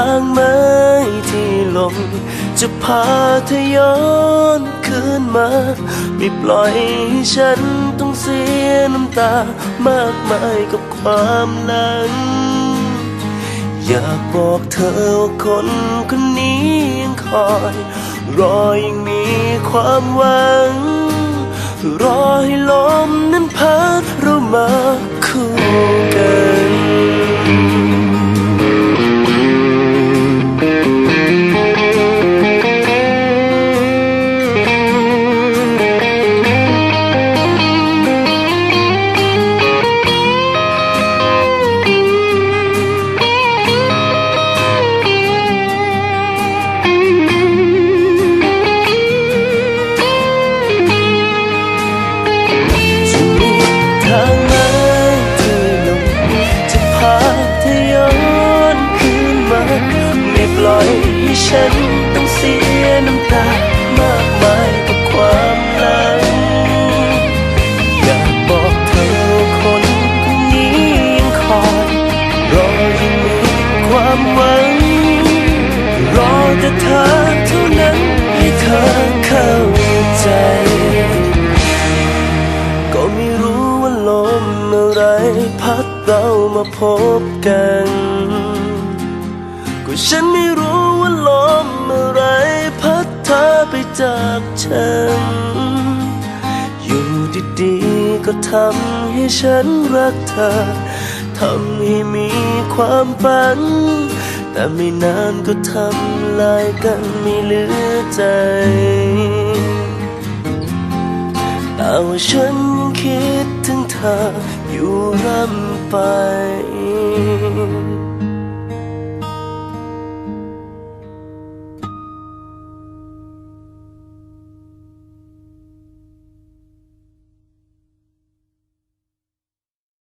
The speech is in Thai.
างไหมที่ลมจะพาเธอย้อนคืนมา ไม่ปล่อยให้ฉันต้องเสียน้ำตามากมายกับความหลัง อยากบอกเธอว่าคนคนนี้ยังคอย รอยังมีความหวัง รอให้ลมนั้นพัดเรามาคู่กัน อยให้ฉันต้องเสียน้ำตามากมายกับความหลังอยากบอกเธอคนคนนี้ยังคอยรอยังมีความหวัง รอแต่เธอเท่านั้นให้เธอเข้าใจ ก็ไม่รู้ว่าลมอะไรพัดเรามาพบกัน ก็ฉันไม่รู้ว่าลมอะไรพัดเธอไปจากฉัน อยู่ดีๆก็ทำให้ฉันรักเธอ ทำให้มีความฝัน แต่ไม่นานก็ทำลายกันไม่เหลือใจแต่ว่าฉันยังคิดถึงเธออยู่ร่ำไป